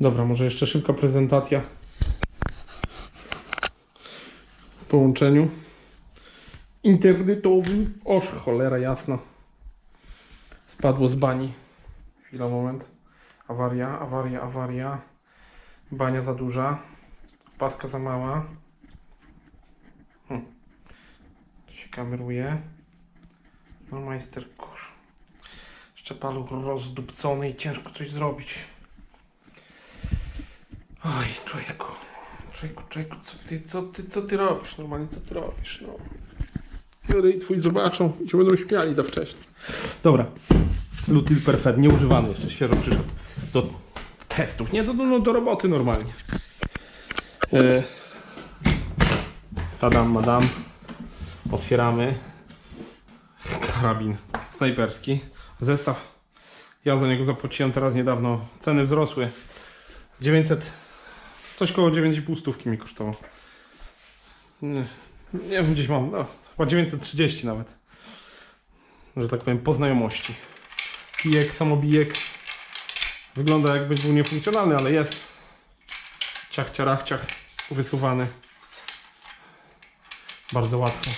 Dobra, może jeszcze szybka prezentacja w połączeniu internetowym. Oż cholera jasna. Spadło z bani. Chwila, moment. Awaria, awaria, awaria. Bania za duża. Paska za mała. Hm. Tu się kameruje. No majster, kur. Jeszcze paluch rozdupcony i ciężko coś zrobić. Oj, człowieku. Człowieku, człowieku, co ty, co ty, co ty robisz? Normalnie co ty robisz, no. Jury twój zobaczą i się będą śmiali za wcześnie. Dobra. Lutil Perfect, nieużywany jeszcze, świeżo przyszedł do testów. Nie, do, do, no, do roboty normalnie. E, tadam, madam. Otwieramy. Karabin snajperski. Zestaw. Ja za niego zapłaciłem teraz niedawno. Ceny wzrosły. 900, coś koło 9,5 stówki mi kosztował. Nie, nie wiem, gdzieś mam, no, chyba 930 nawet. Że tak powiem, po znajomości. Kijek, samobijek. Wygląda jakby był niefunkcjonalny, ale jest. Ciach, ciarach, ciach, wysuwany. Bardzo łatwo.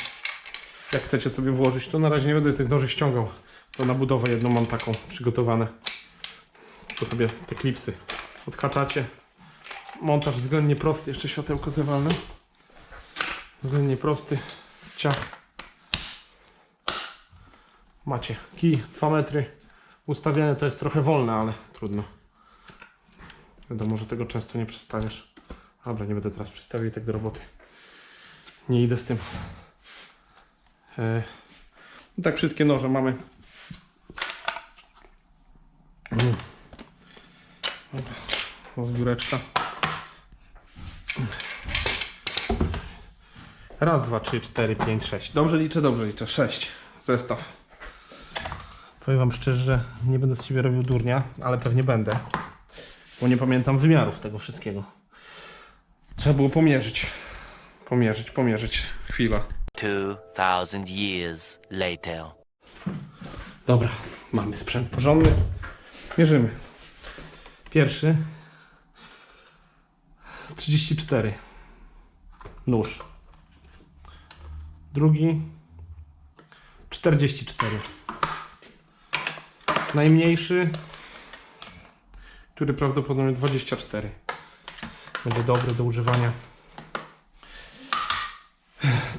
Jak chcecie sobie włożyć, to na razie nie będę tych noży ściągał. To na budowę jedną mam taką przygotowane. To sobie te klipsy odkaczacie. Montaż względnie prosty, jeszcze światełko zewalne. Względnie prosty. Ciach. Macie kij 2 metry. Ustawienie to jest trochę wolne, ale trudno. Wiadomo, że tego często nie przestawiasz. Dobra, nie będę teraz przestawiał i tak do roboty. Nie idę z tym. E, I tak wszystkie noże mamy. Dobra, zbióreczka. Raz, dwa, trzy, cztery, pięć, sześć. Dobrze liczę, dobrze liczę. Sześć. Zestaw. Powiem wam szczerze, że nie będę z siebie robił durnia, ale pewnie będę. Bo nie pamiętam wymiarów tego wszystkiego. Trzeba było pomierzyć. Pomierzyć, pomierzyć. Chwila. 2,000 years later. Dobra, mamy sprzęt porządny. Mierzymy. Pierwszy 34 nóż. Drugi 44. Najmniejszy, który prawdopodobnie 24. Będzie dobry do używania.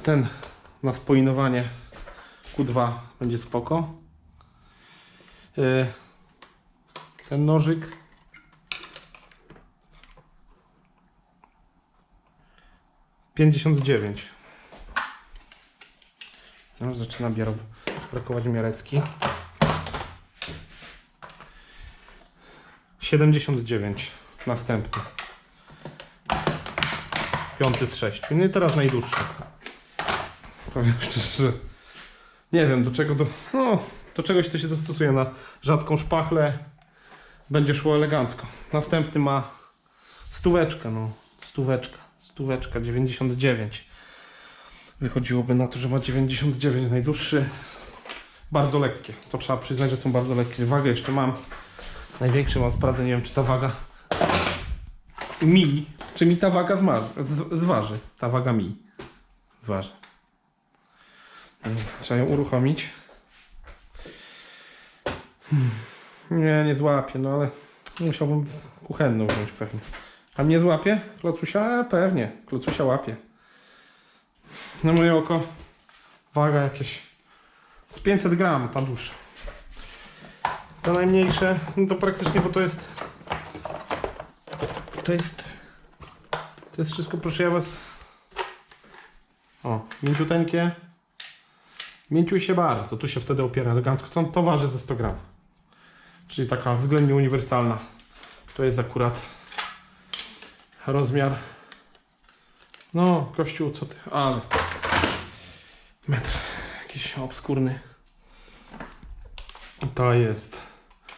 Ten na wpoinowanie Q2 będzie spoko. Y, Ten nożyk Pięćdziesiąt dziewięć. No, zaczyna biaro brakować miarecki. Siedemdziesiąt dziewięć. Następny. Piąty z sześciu. No i teraz najdłuższy. Powiem szczerze, że nie wiem do czego do. No, do czegoś to się zastosuje na rzadką szpachlę. Będzie szło elegancko. Następny ma stóweczkę, no. Stóweczka. Stóweczka 99. Wychodziłoby na to, że ma 99 najdłuższy. Bardzo lekkie. To trzeba przyznać, że są bardzo lekkie. Wagę jeszcze mam. Największy mam sprawdzę, nie wiem czy ta waga mi, czy mi ta waga zma- z- zważy. Ta waga mi zważy. Trzeba ją uruchomić. Hmm. Nie, nie złapie, no ale musiałbym kuchenną wziąć pewnie. A mnie złapie? Klocusia? A, pewnie. Klocusia łapie. Na moje oko waga jakieś z 500 gram ta dusza. To najmniejsze, no to praktycznie, bo to jest to jest to jest wszystko, proszę ja was o, mięciuteńkie. Mięciuj się bardzo, tu się wtedy opiera elegancko, to, to waży ze 100 gram. Czyli taka względnie uniwersalna. To jest akurat rozmiar no kościół, co ty, ale metr jakiś obskurny to jest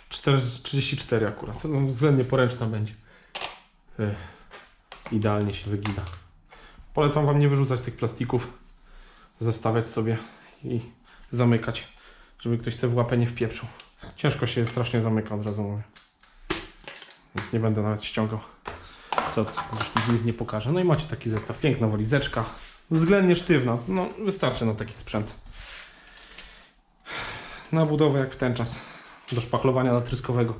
4, 34 akurat, no, względnie poręczna będzie Ech, idealnie się wygina polecam wam nie wyrzucać tych plastików zostawiać sobie i zamykać, żeby ktoś sobie w łapę nie wpieprzył. Ciężko się strasznie zamyka, od razu mówię. więc nie będę nawet ściągał. To nic nie pokażę. No i macie taki zestaw. Piękna walizeczka. Względnie sztywna. No wystarczy na taki sprzęt. Na budowę jak w ten czas. Do szpachlowania natryskowego.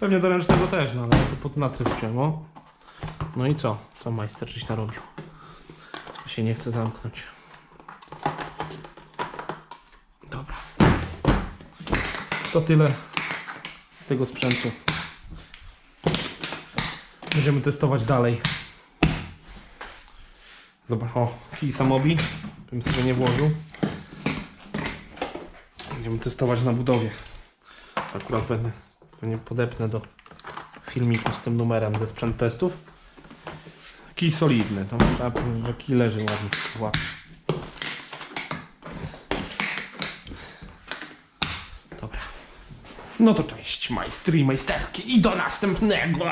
Pewnie do ręcznego też, no ale to pod natrysk wziąłem, o. No i co? Co majster czyś narobił? Się nie chce zamknąć. Dobra. To tyle z tego sprzętu. Będziemy testować dalej. Zobacz, o, kij samobi. Bym sobie nie włożył. Będziemy testować na budowie. Akurat będę, pewnie podepnę do filmiku z tym numerem ze sprzęt testów. Kij solidny, to trzeba powiedzieć, że kij leży ładnie w. Dobra. No to cześć majstry i majsterki i do następnego!